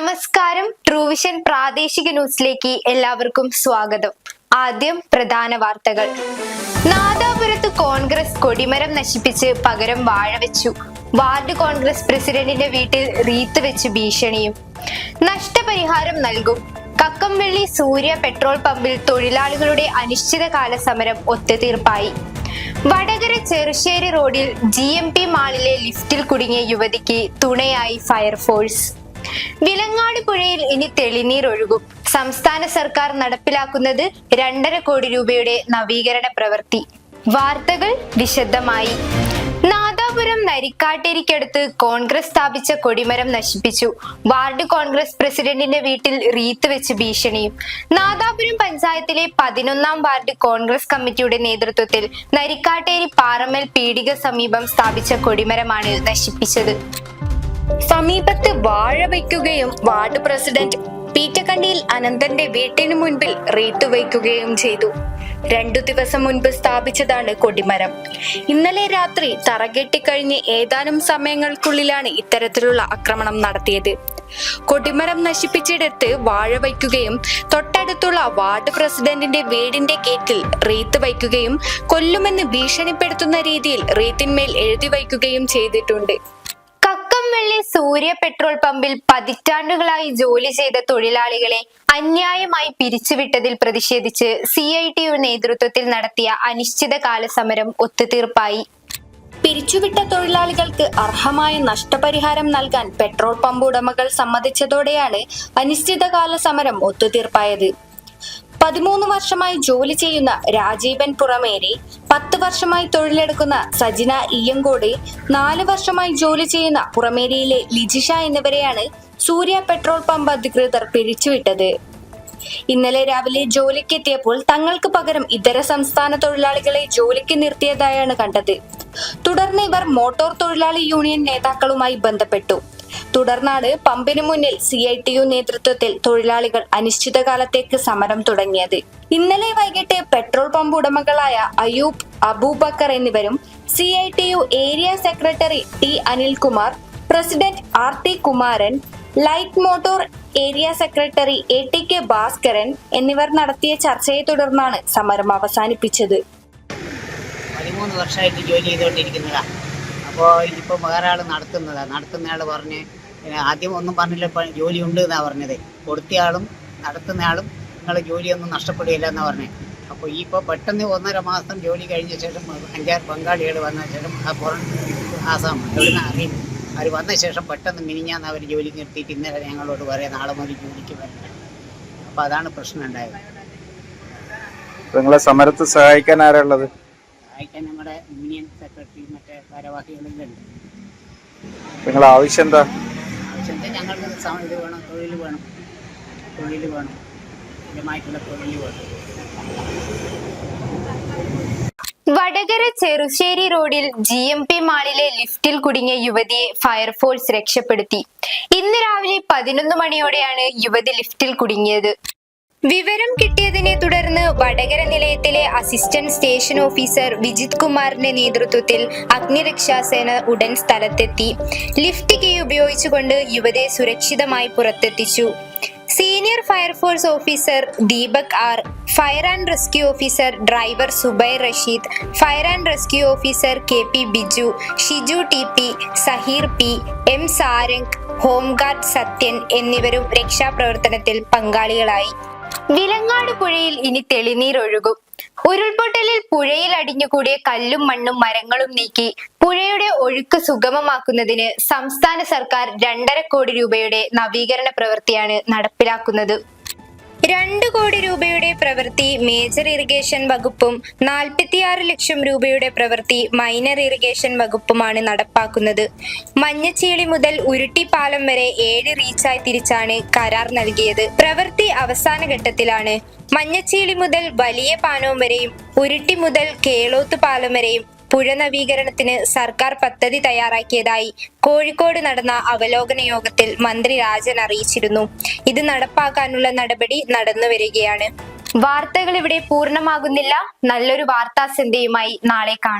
നമസ്കാരം. ട്രൂവിഷൻ പ്രാദേശിക ന്യൂസിലേക്ക് എല്ലാവർക്കും സ്വാഗതം. ആദ്യം പ്രധാന വാർത്തകൾ. നാദാപുരത്ത് കോൺഗ്രസ് കൊടിമരം നശിപ്പിച്ച് പകരം വാഴ വെച്ചു. വാർഡ് കോൺഗ്രസ് പ്രസിഡന്റിന്റെ വീട്ടിൽ റീത്ത് വെച്ച് ഭീഷണിയും. നഷ്ടപരിഹാരം നൽകും. കക്കംവെള്ളി സൂര്യ പെട്രോൾ പമ്പിൽ തൊഴിലാളികളുടെ അനിശ്ചിതകാല സമരം ഒത്തുതീർപ്പായി. വടകര ചെറുശ്ശേരി റോഡിൽ ജി എം പി മാളിലെ ലിഫ്റ്റിൽ കുടുങ്ങിയ യുവതിക്ക് തുണയായി ഫയർഫോഴ്സ്. വിലങ്ങാട് പുഴയിൽ ഇനി തെളിനീർ ഒഴുകും സംസ്ഥാന സർക്കാർ നടപ്പിലാക്കുന്നത് രണ്ടര കോടി രൂപയുടെ നവീകരണ പ്രവൃത്തി. വാർത്തകൾ വിശദമായി. നാദാപുരം നരിക്കാട്ടേരിക്കടുത്ത് കോൺഗ്രസ് സ്ഥാപിച്ച കൊടിമരം നശിപ്പിച്ചു. വാർഡ് കോൺഗ്രസ് പ്രസിഡന്റിന്റെ വീട്ടിൽ റീത്ത് വെച്ച് ഭീഷണിയും. നാദാപുരം പഞ്ചായത്തിലെ പതിനൊന്നാം വാർഡ് കോൺഗ്രസ് കമ്മിറ്റിയുടെ നേതൃത്വത്തിൽ നരിക്കാട്ടേരി പാറമൽ പീടിക സമീപം സ്ഥാപിച്ച കൊടിമരമാണ് നശിപ്പിച്ചത്. സമീപത്ത് വാഴ വയ്ക്കുകയും വാർഡ് പ്രസിഡന്റ് പീറ്റക്കണ്ടിയിൽ അനന്തന്റെ വീട്ടിനു മുൻപിൽ റീത്ത് വയ്ക്കുകയും ചെയ്തു. രണ്ടു ദിവസം മുൻപ് സ്ഥാപിച്ചതാണ് കൊടിമരം. ഇന്നലെ രാത്രി തറകെട്ടിക്കഴിഞ്ഞ് ഏതാനും സമയങ്ങൾക്കുള്ളിലാണ് ഇത്തരത്തിലുള്ള ആക്രമണം നടത്തിയത്. കൊടിമരം നശിപ്പിച്ചിടത്ത് വാഴ വയ്ക്കുകയും തൊട്ടടുത്തുള്ള വാർഡ് പ്രസിഡന്റിന്റെ വീടിന്റെ ഗേറ്റിൽ റീത്ത് വയ്ക്കുകയും കൊല്ലുമെന്ന് ഭീഷണിപ്പെടുത്തുന്ന രീതിയിൽ റീത്തിന്മേൽ എഴുതി വയ്ക്കുകയും ചെയ്തിട്ടുണ്ട്. കക്കംവെള്ളി സൂര്യ പെട്രോൾ പമ്പിൽ പതിറ്റാണ്ടുകളായി ജോലി ചെയ്ത തൊഴിലാളികളെ അന്യായമായി പിരിച്ചുവിട്ടതിൽ പ്രതിഷേധിച്ച് സി ഐ ടി യു നേതൃത്വത്തിൽ നടത്തിയ അനിശ്ചിതകാല സമരം ഒത്തുതീർപ്പായി. പിരിച്ചുവിട്ട തൊഴിലാളികൾക്ക് അർഹമായ നഷ്ടപരിഹാരം നൽകാൻ പെട്രോൾ പമ്പ് ഉടമകൾ സമ്മതിച്ചതോടെയാണ് അനിശ്ചിതകാല സമരം ഒത്തുതീർപ്പായത്. പതിമൂന്ന് വർഷമായി ജോലി ചെയ്യുന്ന രാജീവൻ പുറമേരി പത്ത് വർഷമായി തൊഴിലെടുക്കുന്ന സജിന ഇയ്യങ്കോട് നാല് വർഷമായി ജോലി ചെയ്യുന്ന പുറമേരിയിലെ ലിജിഷ എന്നിവരെയാണ് സൂര്യ പെട്രോൾ പമ്പ് അധികൃതർ പിരിച്ചുവിട്ടത്. ഇന്നലെ രാവിലെ ജോലിക്ക് എത്തിയപ്പോൾ തങ്ങൾക്ക് പകരം ഇതര സംസ്ഥാന തൊഴിലാളികളെ ജോലിക്ക് നിർത്തിയതായാണ് കണ്ടത്. തുടർന്ന് ഇവർ മോട്ടോർ തൊഴിലാളി യൂണിയൻ നേതാക്കളുമായി ബന്ധപ്പെട്ടു. തുടർന്നാണ് പമ്പിന് മുന്നിൽ സി ഐ ടി യു നേതൃത്വത്തിൽ തൊഴിലാളികൾ അനിശ്ചിതകാലത്തേക്ക് സമരം തുടങ്ങിയത്. ഇന്നലെ വൈകിട്ട് പെട്രോൾ പമ്പ് ഉടമകളായ അയൂബ് അബൂബക്കർ എന്നിവരും C I T U area secretary T Anilkumar president R T Kumaran light motor area secretary A T K Bhaskaran എന്നിവർ നടത്തിയ ചർച്ചയെ തുടർന്നാണ് സമരം അവസാനിപ്പിച്ചത്. പതിമൂന്ന് വർഷമായിട്ട് ജോലി ചെയ്തുകൊണ്ടിരിക്കുന്നതാണ് അപ്പോൾ ഇതിപ്പോൾ വേറെ ആൾ നടത്തുന്നതാണ് നടത്തുന്നയാൾ പറഞ്ഞ് ആദ്യം ഒന്നും പറഞ്ഞില്ല ഇപ്പം ജോലി ഉണ്ട് എന്നാണ് പറഞ്ഞത്. കൊടുത്തയാളും നടത്തുന്നയാളും നിങ്ങളെ ജോലിയൊന്നും നഷ്ടപ്പെടുകയില്ല എന്നാണ് പറഞ്ഞത് അപ്പോൾ ഈ ഇപ്പോൾ പെട്ടെന്ന് ഒന്നര മാസം ജോലി കഴിഞ്ഞ ശേഷം അഞ്ചാറ് ബംഗാളികൾ വന്ന ശേഷം ആ പുറം ആസാം എവിടുന്ന് അറിയും അവർ വന്ന ശേഷം പെട്ടെന്ന് മിനിഞ്ഞാന്ന് അവർ ജോലി നിർത്തിയിട്ട് ഇന്നലെ ഞങ്ങളോട് പറയാം നാളെ മുതൽ ജോലിക്ക് വരണം അപ്പോൾ അതാണ് പ്രശ്നം ഉണ്ടായത്. നിങ്ങളെ സമരത്ത് സഹായിക്കാൻ ആരാ ഉള്ളത്? സഹായിക്കാൻ നമ്മുടെ യൂണിയൻ സെക്രട്ടറി മറ്റേ ഭാരവാഹികളെല്ലാം ഉണ്ട് നിങ്ങളെ ആവശ്യം എന്താ? ആവശ്യത്തെ ഞങ്ങൾക്ക് ഇത് വേണം തൊഴിൽ വേണം. തൊഴിൽ വേണം. സ്ഥിരമായിട്ടുള്ള തൊഴിൽ വേണം. വടകര ചെറുശ്ശേരി റോഡിൽ ജി എം പി മാളിലെ ലിഫ്റ്റിൽ കുടുങ്ങിയ യുവതിയെ ഫയർഫോഴ്സ് രക്ഷപ്പെടുത്തി. ഇന്ന് രാവിലെ പതിനൊന്ന് മണിയോടെയാണ് യുവതി ലിഫ്റ്റിൽ കുടുങ്ങിയത്. വിവരം കിട്ടിയതിനെ തുടർന്ന് വടകര നിലയത്തിലെ അസിസ്റ്റന്റ് സ്റ്റേഷൻ ഓഫീസർ വിജിത് കുമാറിന്റെ നേതൃത്വത്തിൽ അഗ്നിരക്ഷാസേന ഉടൻ സ്ഥലത്തെത്തി. ലിഫ്റ്റ് കീ ഉപയോഗിച്ചുകൊണ്ട് യുവതിയെ സുരക്ഷിതമായി പുറത്തെത്തിച്ചു. Senior fire force officer Deepak R fire and rescue officer driver Zubair Rasheed fire and rescue officer K P Biju Shiju T P Saheer P M Sarang home guard Sathyan എന്നിവരും രക്ഷാപ്രവർത്തനത്തിൽ പങ്കാളികളായി. വിലങ്ങാട് പുഴയിൽ ഇനി തെളിനീർ ഒഴുകും ഉരുൾപൊട്ടലിൽ പുഴയിൽ അടിഞ്ഞുകൂടിയ കല്ലും മണ്ണും മരങ്ങളും നീക്കി പുഴയുടെ ഒഴുക്ക് സുഗമമാക്കുന്നതിന് സംസ്ഥാന സർക്കാർ രണ്ടര കോടി രൂപയുടെ നവീകരണ പ്രവൃത്തിയാണ് നടപ്പിലാക്കുന്നത്. രണ്ട് കോടി രൂപയുടെ പ്രവൃത്തി മേജർ ഇറിഗേഷൻ വകുപ്പും നാൽപ്പത്തിയാറ് ലക്ഷം രൂപയുടെ പ്രവൃത്തി മൈനർ ഇറിഗേഷൻ വകുപ്പുമാണ് നടപ്പാക്കുന്നത്. മഞ്ഞച്ചീളി മുതൽ ഉരുട്ടിപ്പാലം വരെ ഏഴ് റീച്ചായി തിരിച്ചാണ് കരാർ നൽകിയത്. പ്രവൃത്തി അവസാന ഘട്ടത്തിലാണ്. മഞ്ഞച്ചീളി മുതൽ വലിയ പാനവും വരെയും ഉരുട്ടി മുതൽ കേളോത്ത് പാലം വരെയും പുഴ നവീകരണത്തിന് സർക്കാർ പദ്ധതി തയ്യാറാക്കിയതായി കോഴിക്കോട് നടന്ന അവലോകന യോഗത്തിൽ മന്ത്രി രാജൻ അറിയിച്ചിരുന്നു. ഇത് നടപ്പാക്കാനുള്ള നടപടി നടന്നു വരികയാണ്. വാർത്തകൾ ഇവിടെ പൂർണമാകുന്നില്ല. നല്ലൊരു വാർത്താ സന്ധ്യയുമായി നാളെ കാണാം.